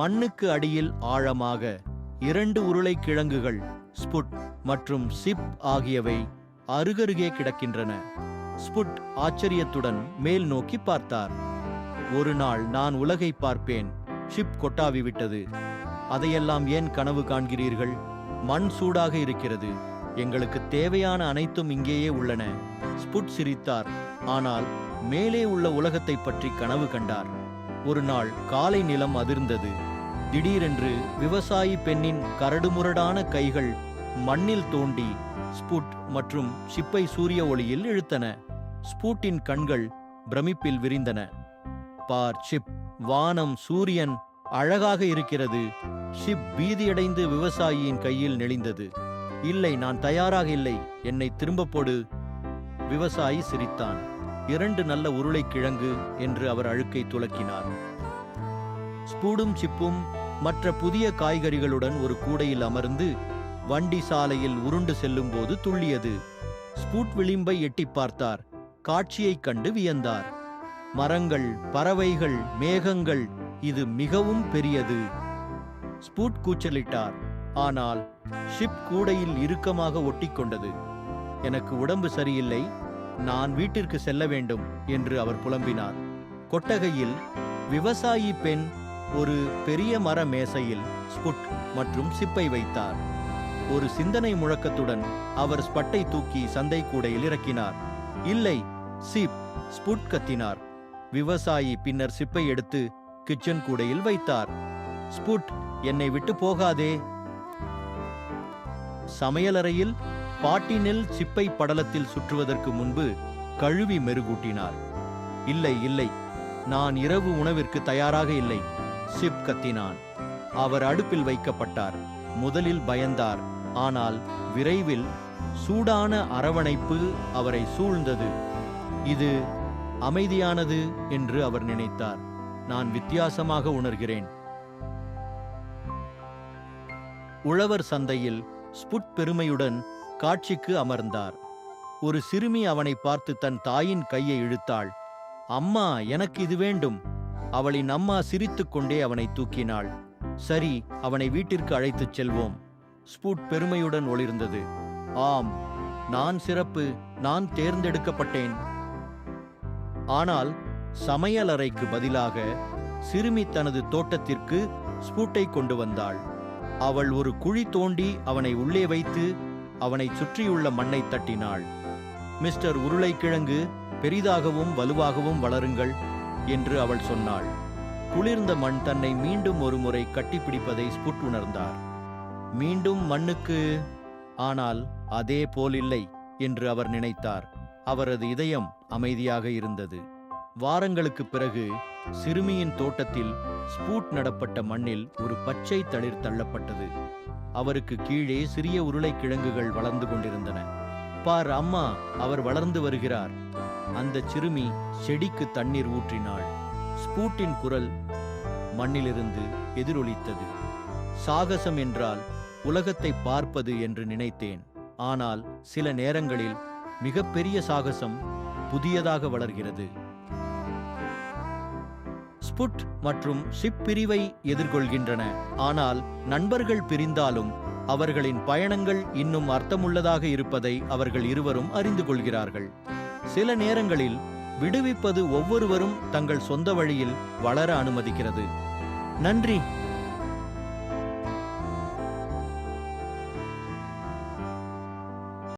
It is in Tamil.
மண்ணுக்கு அடியில் ஆழமாக இரண்டு உருளைக்கிழங்குகள் ஸ்புட் மற்றும் சிப் ஆகியவை அருகருகே கிடக்கின்றன. ஸ்புட் ஆச்சரியத்துடன் மேல் நோக்கி பார்த்தார். ஒரு நாள் நான் உலகை பார்ப்பேன். ஷிப் கொட்டாவி விட்டது. அதையெல்லாம் ஏன் கனவு காண்கிறீர்கள்? மண் சூடாக இருக்கிறது. எங்களுக்கு தேவையான அனைத்தும் இங்கேயே உள்ளன. ஸ்புட் சிரித்தார். ஆனால் மேலே உள்ள உலகத்தை பற்றி கனவு கண்டார். ஒரு நாள் காலை நிலம் அதிர்ந்தது. திடீரென்று விவசாயி பெண்ணின் கரடுமுரடான கைகள் மண்ணில் தோண்டி ஸ்புட் மற்றும் ஷிப்பை சூரிய ஒளியில் இழுத்தன. ஸ்பூட்டின் கண்கள் பிரமிப்பில் விரிந்தன. பார் ஷிப் வானம் சூரியன் அழகாக இருக்கிறது. ஷிப் பீதியடைந்து விவசாயியின் கையில் நெளிந்தது. இல்லை நான் தயாராக இல்லை. என்னை திரும்பப் போடு. விவசாயி சிரித்தான். இரண்டு நல்ல உருளைக்கிழங்கு என்று அவர் அழுக்கை துலக்கினார். ஸ்பூடும் சிப்பும் மற்ற புதிய காய்கறிகளுடன் ஒரு கூடையில் அமர்ந்து வண்டி சாலையில் உருண்டு செல்லும்போது துள்ளியது. ஸ்பூட் விளிம்பை எட்டி பார்த்தார். காட்சியைக் கண்டு வியந்தார். மரங்கள் பறவைகள் மேகங்கள் இது மிகவும் பெரியது. ஸ்பூட் கூச்சலிட்டார். ஆனால் ஷிப் கூடையில் இறுக்கமாக ஒட்டிக்கொண்டது எனக்கு உடம்பு சரியில்லை. நான் வீட்டிற்கு செல்ல வேண்டும் என்று அவர் புலம்பினார். கொட்டகையில் விவசாயி பெண் ஒரு பெரிய மர மேசையில் ஸ்புட் மற்றும் சிப்பை வைத்தார். ஒரு சிந்தனை முழக்கத்துடன் அவர் ஸ்பட்டை தூக்கி சந்தை கூடையில் இறக்கினார். இல்லை சிப் ஸ்புட் கத்தினார். விவசாயி பின்னர் சிப்பை எடுத்து கிச்சன் கூடையில் வைத்தார். ஸ்புட் என்னை விட்டு போகாதே. சமையலறையில் பாட்டினில் சிப்பை படலத்தில் சுற்றுவதற்கு முன்பு கழுவி மெருகூட்டினார். இல்லை இல்லை நான் இரவு உணவிற்கு தயாராக இல்லை. சிப் கத்தினான். அவர் அடுப்பில் வைக்கப்பட்டார். முதலில் பயந்தார். ஆனால் விரைவில் சூடான அரவணைப்பு அவரை சூழ்ந்தது. இது அமைதியானது என்று அவர் நினைத்தார். நான் வித்தியாசமாக உணர்கிறேன். உழவர் சந்தையில் ஸ்புட் பெருமையுடன் காட்சிக்கு அமர்ந்தார். ஒரு சிறுமி அவனை பார்த்து தன் தாயின் கையை இழுத்தாள். அம்மா எனக்கு இது வேண்டும். அவளின் அம்மா சிரித்துக்கொண்டே அவனை தூக்கினாள். சரி அவனை வீட்டிற்கு அழைத்துச் செல்வோம். ஸ்பூட் பெருமையுடன் ஒளிர்ந்தது. ஆம் நான் சிறப்பு நான் தேர்ந்தெடுக்கப்பட்டேன். ஆனால் சமையலறைக்கு பதிலாக சிறுமி தனது தோட்டத்திற்கு ஸ்பூட்டை கொண்டு வந்தாள். அவள் ஒரு குழி தோண்டி அவனை உள்ளே வைத்து அவனை சுற்றியுள்ள மண்ணை தட்டினாள். மிஸ்டர் உருளைக்கிழங்கு பெரிதாகவும் வலுவாகவும் வளருங்கள். என்று அவள் சொன்னாள். குளிர்ந்த மண் தன்னை மீண்டும் ஒருமுறை கட்டிப்பிடிப்பதை ஸ்புட் உணர்ந்தார் மீண்டும் மண்ணுக்கு ஆனால் அதே போலில்லை என்று அவர் நினைத்தார். அவரது இதயம் அமைதியாக இருந்தது. வாரங்களுக்குப் பிறகு சிறுமியின் தோட்டத்தில் ஸ்பூட் நடப்பட்ட மண்ணில் ஒரு பச்சை தளிர் தள்ளப்பட்டது. அவருக்கு கீழே சிறிய உருளைக்கிழங்குகள் வளர்ந்து கொண்டிருந்தன. பார் அம்மா அவர் வளர்ந்து வருகிறார். அந்த சிறுமி செடிக்கு தண்ணீர் ஊற்றினாள். ஸ்பூட்டின் குரல் மண்ணிலிருந்து எதிரொலித்தது. சாகசம் என்றால் உலகத்தை பார்ப்பது என்று நினைத்தேன். ஆனால் சில நேரங்களில் மிகப்பெரிய சாகசம் புதியதாக வளர்கிறது. ஸ்புட் மற்றும் ஷிப் பிரிவை எதிர்கொள்கின்றன. ஆனால் நண்பர்கள் பிரிந்தாலும் அவர்களின் பயணங்கள் இன்னும் அர்த்தமுள்ளதாக இருப்பதை அவர்கள் இருவரும் அறிந்து கொள்கிறார்கள். சில நேரங்களில் விடுவிப்பது ஒவ்வொருவரும் தங்கள் சொந்த வழியில் வளர அனுமதிக்கிறது. நன்றி.